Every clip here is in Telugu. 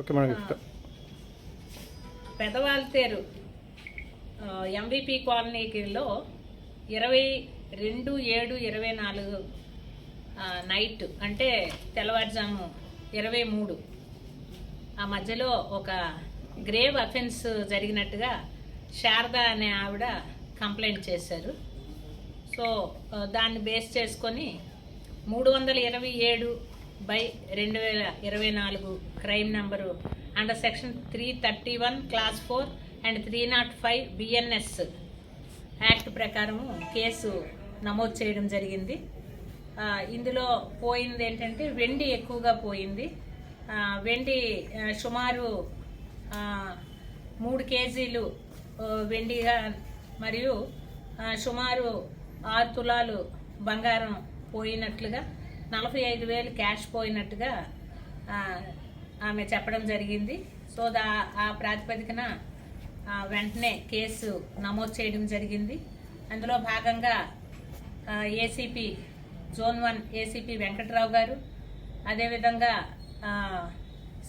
ఓకే మేడం చెప్తా. పెదవాల్తేరు ఎంవిపి కాలనీలో ఇరవై రెండు ఏడు ఇరవై నాలుగు నైట్ అంటే తెల్లవారుజాము ఇరవై మూడు. ఆ మధ్యలో ఒక గ్రేవ్ అఫెన్స్ జరిగినట్టుగా శారద అనే ఆవిడ కంప్లైంట్ చేశారు. సో దాన్ని బేస్ చేసుకొని మూడు వందల ఇరవై ఏడు బై రెండు వేల ఇరవై నాలుగు crime number under section three thirty one clause four and three nought five BNS act ప్రకారము కేసు నమోదు చేయడం జరిగింది. ఇందులో పోయింది ఏంటంటే వెండి ఎక్కువగా పోయింది. వెండి సుమారు మూడు కేజీలు వెండిగా మరియు సుమారు ఆరు తులాలు బంగారం పోయినట్లుగా నలభై ఐదు వేలు క్యాష్ పోయినట్టుగా ఆమె చెప్పడం జరిగింది. సో దా ఆ ప్రాతిపదికన వెంటనే కేసు నమోదు చేయడం జరిగింది. అందులో భాగంగా ACP zone one ACP Venkatrao గారు అదేవిధంగా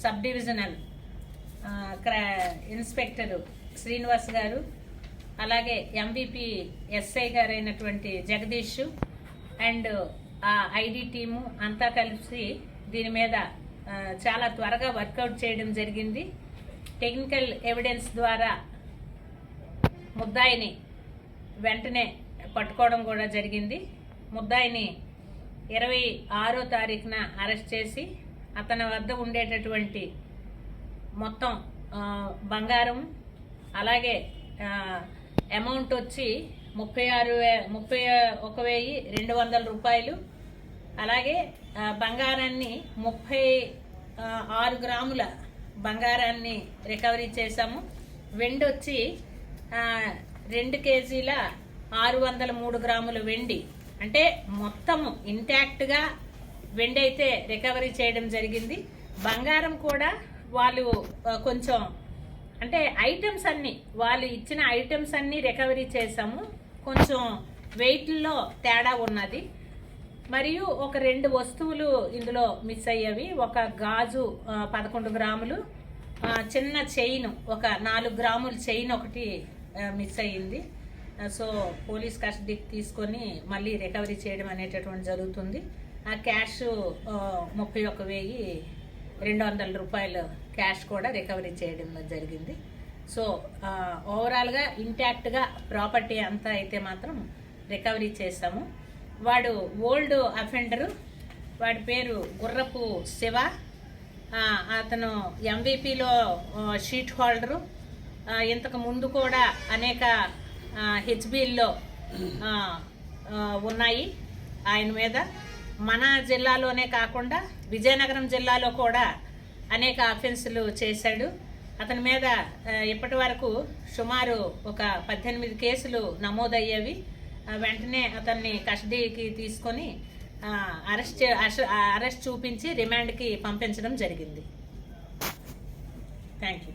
సబ్ డివిజనల్ క్రా ఇన్స్పెక్టర్ శ్రీనివాస్ గారు అలాగే ఎంవిపి ఎస్ఐ గారైనటువంటి జగదీష్ అండ్ ఐడి టీము అంతా కలిసి దీని మీద చాలా త్వరగా వర్కౌట్ చేయడం జరిగింది. టెక్నికల్ ఎవిడెన్స్ ద్వారా ముద్దాయిని వెంటనే పట్టుకోవడం కూడా జరిగింది. ముద్దాయిని ఇరవై ఆరో తారీఖున అరెస్ట్ చేసి అతని వద్ద ఉండేటటువంటి మొత్తం బంగారం అలాగే అమౌంట్ వచ్చి ముప్పై ఆరు ముప్పై ఒక వెయ్యి రెండు వందల రూపాయలు. అలాగే బంగారాన్ని ముప్పై ఆరు గ్రాముల బంగారాన్ని రికవరీ చేశాము. వెండి వచ్చి రెండు కేజీల ఆరు వందల మూడు గ్రాముల వెండి. అంటే మొత్తము ఇంటాక్ట్గా వెండి అయితే రికవరీ చేయడం జరిగింది. బంగారం కూడా వాళ్ళు కొంచెం అంటే ఐటమ్స్ అన్నీ వాళ్ళు ఇచ్చిన ఐటమ్స్ అన్నీ రికవరీ చేసాము కొంచెం వెయిట్లో తేడా ఉన్నది. మరియు ఒక రెండు వస్తువులు ఇందులో మిస్ అయ్యేవి. ఒక గాజు పదకొండు గ్రాములు చిన్న చైన్ ఒక నాలుగు గ్రాముల చైన్ ఒకటి మిస్ అయ్యింది. సో పోలీస్ కస్టడీకి తీసుకొని మళ్ళీ రికవరీ చేయడం అనేటటువంటి జరుగుతుంది. ఆ క్యాష్ ముప్పై ఒక వెయ్యి రెండు వందల రూపాయలు క్యాష్ కూడా రికవరీ చేయడం జరిగింది. సో ఓవరాల్గా ఇంటాక్ట్గా ప్రాపర్టీ అంతా అయితే మాత్రం రికవరీ చేసాము వాడు ఓల్డ్ అఫెండరు వాడి పేరు గుర్రపు శివ. అతను ఎంవిపిలో షీట్ హోల్డరు ఇంతకు ముందు కూడా అనేక హెచ్బీల్లో ఉన్నాయి ఆయన మీద. మన జిల్లాలోనే కాకుండా విజయనగరం జిల్లాలో కూడా అనేక అఫెన్సులు చేశాడు. అతని మీద ఇప్పటి వరకు సుమారు ఒక పద్దెనిమిది కేసులు నమోదయ్యేవి. వెంటనే అతన్ని కస్టడీకి తీసుకొని అరెస్ట్ అరెస్ట్ అరెస్ట్ చూపించి రిమాండ్కి పంపించడం జరిగింది. Thank you